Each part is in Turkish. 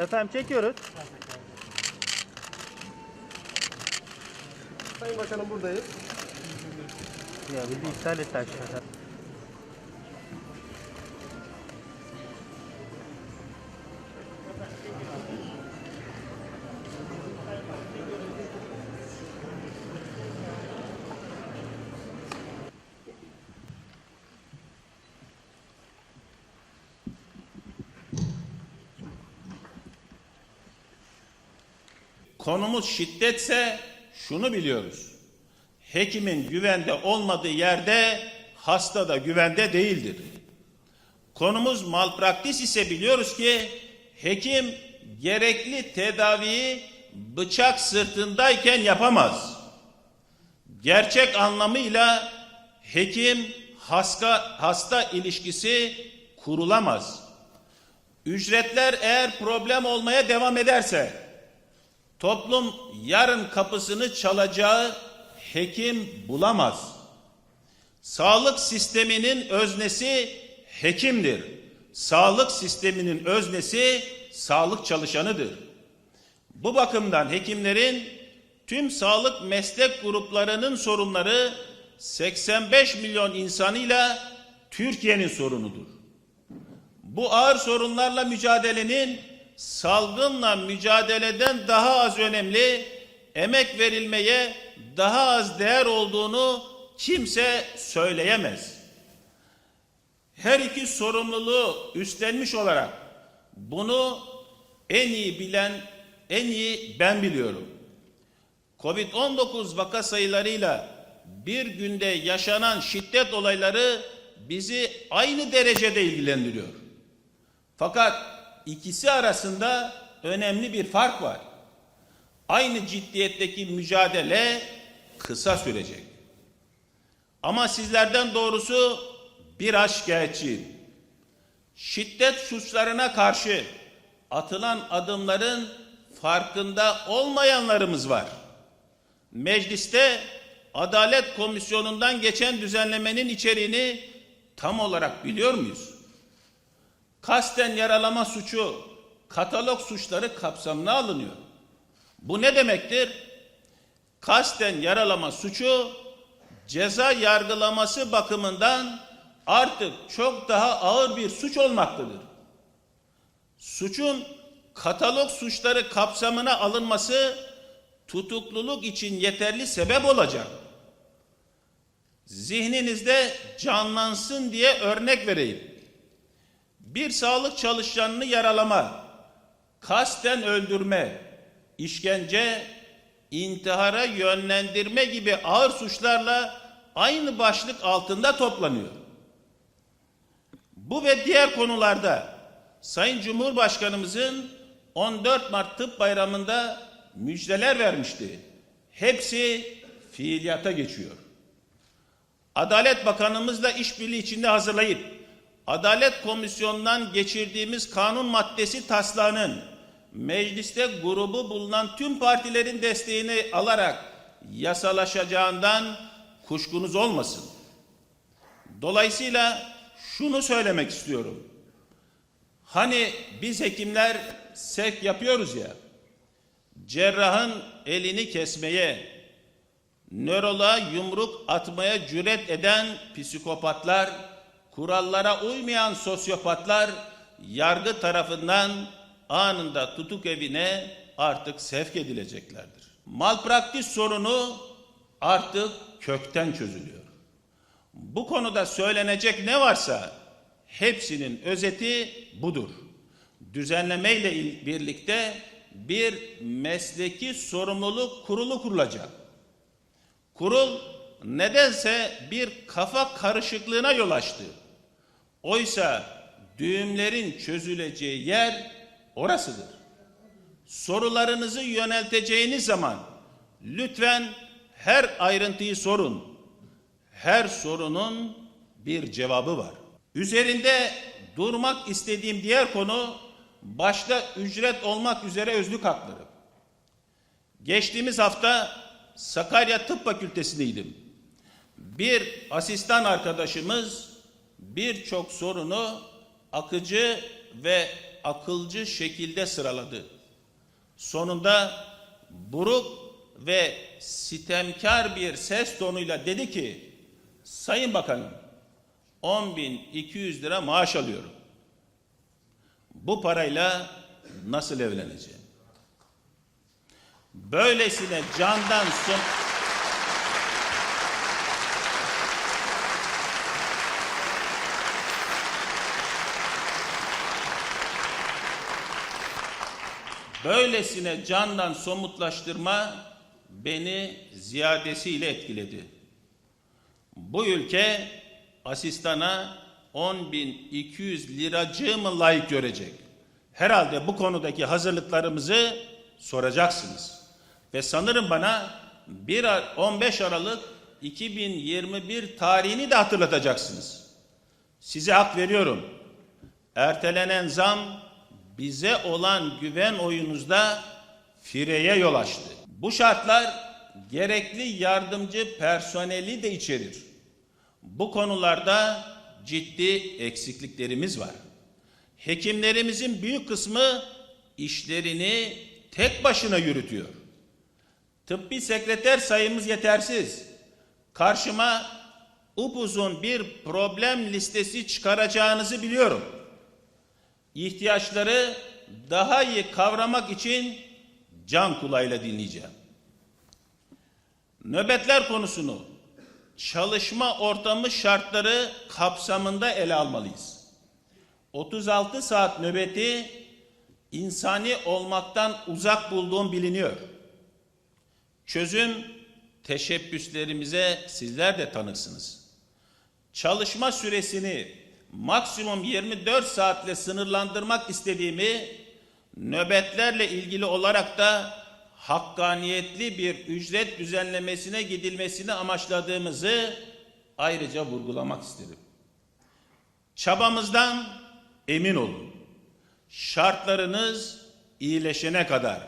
Efendim çekiyoruz. Sayın Bakanım buradayız. Ya bildi iptal etti aşağıda. Konumuz şiddetse şunu biliyoruz. Hekimin güvende olmadığı yerde hasta da güvende değildir. Konumuz malpraktis ise biliyoruz ki hekim gerekli tedaviyi bıçak sırtındayken yapamaz. Gerçek anlamıyla hekim hasta, hasta ilişkisi kurulamaz. Ücretler eğer problem olmaya devam ederse toplum yarın kapısını çalacağı hekim bulamaz. Sağlık sisteminin öznesi hekimdir. Sağlık sisteminin öznesi sağlık çalışanıdır. Bu bakımdan hekimlerin tüm sağlık meslek gruplarının sorunları 85 milyon insanıyla Türkiye'nin sorunudur. Bu ağır sorunlarla mücadelenin salgınla mücadeleden daha az önemli, emek verilmeye daha az değer olduğunu kimse söyleyemez. Her iki sorumluluğu üstlenmiş olarak bunu en iyi bilen, en iyi ben biliyorum. Covid-19 vaka sayılarıyla bir günde yaşanan şiddet olayları bizi aynı derecede ilgilendiriyor. Fakat ikisi arasında önemli bir fark var. Aynı ciddiyetteki mücadele kısa sürecek. Ama sizlerden doğrusu biraz şikayetçiyim. Şiddet suçlarına karşı atılan adımların farkında olmayanlarımız var. Mecliste Adalet Komisyonu'ndan geçen düzenlemenin içeriğini tam olarak biliyor muyuz? Kasten yaralama suçu katalog suçları kapsamına alınıyor. Bu ne demektir? Kasten yaralama suçu ceza yargılaması bakımından artık çok daha ağır bir suç olmaktadır. Suçun katalog suçları kapsamına alınması tutukluluk için yeterli sebep olacak. Zihninizde canlansın diye örnek vereyim bir sağlık çalışanını yaralama, kasten öldürme, işkence, intihara yönlendirme gibi ağır suçlarla aynı başlık altında toplanıyor. Bu ve diğer konularda Sayın Cumhurbaşkanımızın 14 Mart Tıp Bayramı'nda müjdeler vermişti. Hepsi fiiliyata geçiyor. Adalet Bakanımızla işbirliği içinde hazırlayıp Adalet Komisyonu'ndan geçirdiğimiz kanun maddesi taslağının mecliste grubu bulunan tüm partilerin desteğini alarak yasalaşacağından kuşkunuz olmasın. Dolayısıyla şunu söylemek istiyorum. Hani biz hekimler sevk yapıyoruz ya, cerrahın elini kesmeye, nöroloğa yumruk atmaya cüret eden psikopatlar, kurallara uymayan sosyopatlar yargı tarafından anında tutuk evine artık sevk edileceklerdir. Malpraktis sorunu artık kökten çözülüyor. Bu konuda söylenecek ne varsa hepsinin özeti budur. Düzenlemeyle il- birlikte bir mesleki sorumluluk kurulu kurulacak. Kurul nedense bir kafa karışıklığına yol açtı. Oysa düğümlerin çözüleceği yer orasıdır. Sorularınızı yönelteceğiniz zaman lütfen her ayrıntıyı sorun. Her sorunun bir cevabı var. Üzerinde durmak istediğim diğer konu başta ücret olmak üzere özlük hakları. Geçtiğimiz hafta Sakarya Tıp Fakültesindeydim. Bir asistan arkadaşımız birçok sorunu akıcı ve akılcı şekilde sıraladı. Sonunda buruk ve sitemkar bir ses tonuyla dedi ki, Sayın Bakanım, 10.200 lira maaş alıyorum. Bu parayla nasıl evleneceğim? Böylesine candan son... Böylesine candan somutlaştırma beni ziyadesiyle etkiledi. Bu ülke asistana 10.200 liracığı mı layık görecek? Herhalde bu konudaki hazırlıklarımızı soracaksınız. Ve sanırım bana 1 Ar- 15 Aralık 2021 tarihini de hatırlatacaksınız. Size hak veriyorum. Ertelenen zam bize olan güven oyunuzda fireye yol açtı. Bu şartlar gerekli yardımcı personeli de içerir. Bu konularda ciddi eksikliklerimiz var. Hekimlerimizin büyük kısmı işlerini tek başına yürütüyor. Tıbbi sekreter sayımız yetersiz. Karşıma upuzun bir problem listesi çıkaracağınızı biliyorum. İhtiyaçları daha iyi kavramak için can kulağıyla dinleyeceğim. Nöbetler konusunu çalışma ortamı şartları kapsamında ele almalıyız. 36 saat nöbeti insani olmaktan uzak bulduğum biliniyor. Çözüm teşebbüslerimize sizler de tanıksınız. Çalışma süresini maksimum 24 saatle sınırlandırmak istediğimi nöbetlerle ilgili olarak da hakkaniyetli bir ücret düzenlemesine gidilmesini amaçladığımızı ayrıca vurgulamak isterim. Çabamızdan emin olun. Şartlarınız iyileşene kadar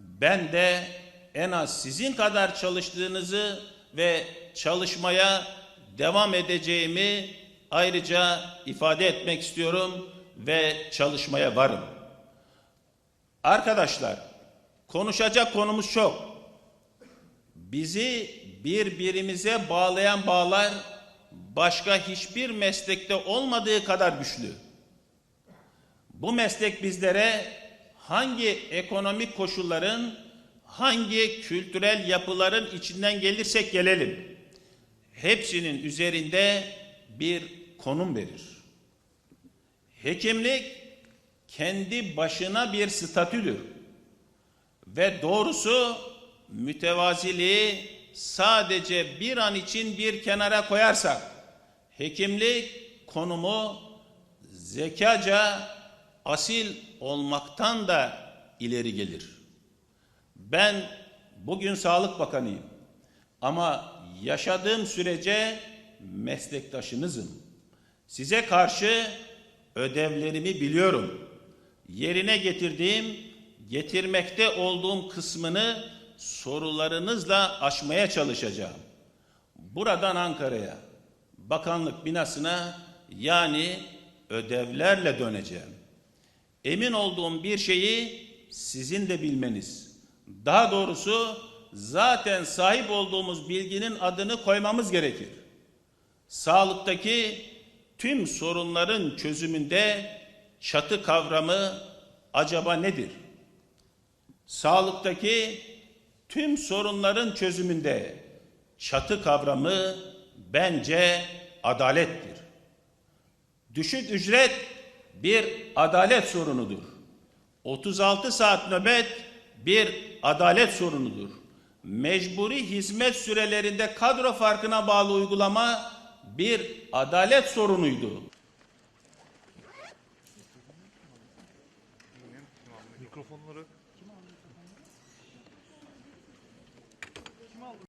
ben de en az sizin kadar çalıştığınızı ve çalışmaya devam edeceğimi ayrıca ifade etmek istiyorum ve çalışmaya varım. Arkadaşlar, konuşacak konumuz çok. Bizi birbirimize bağlayan bağlar başka hiçbir meslekte olmadığı kadar güçlü. Bu meslek bizlere hangi ekonomik koşulların, hangi kültürel yapıların içinden gelirsek gelelim, hepsinin üzerinde bir konum verir. Hekimlik kendi başına bir statüdür. Ve doğrusu mütevaziliği sadece bir an için bir kenara koyarsak, hekimlik konumu zekaca asil olmaktan da ileri gelir. Ben bugün Sağlık Bakanıyım. Ama yaşadığım sürece meslektaşınızım. Size karşı ödevlerimi biliyorum. Yerine getirdiğim, getirmekte olduğum kısmını sorularınızla aşmaya çalışacağım. Buradan Ankara'ya, bakanlık binasına yani ödevlerle döneceğim. Emin olduğum bir şeyi sizin de bilmeniz. Daha doğrusu zaten sahip olduğumuz bilginin adını koymamız gerekir. Sağlıktaki tüm sorunların çözümünde çatı kavramı acaba nedir? Sağlıktaki tüm sorunların çözümünde çatı kavramı bence adalettir. Düşük ücret bir adalet sorunudur. 36 saat nöbet bir adalet sorunudur. Mecburi hizmet sürelerinde kadro farkına bağlı uygulama bir adalet sorunuydu.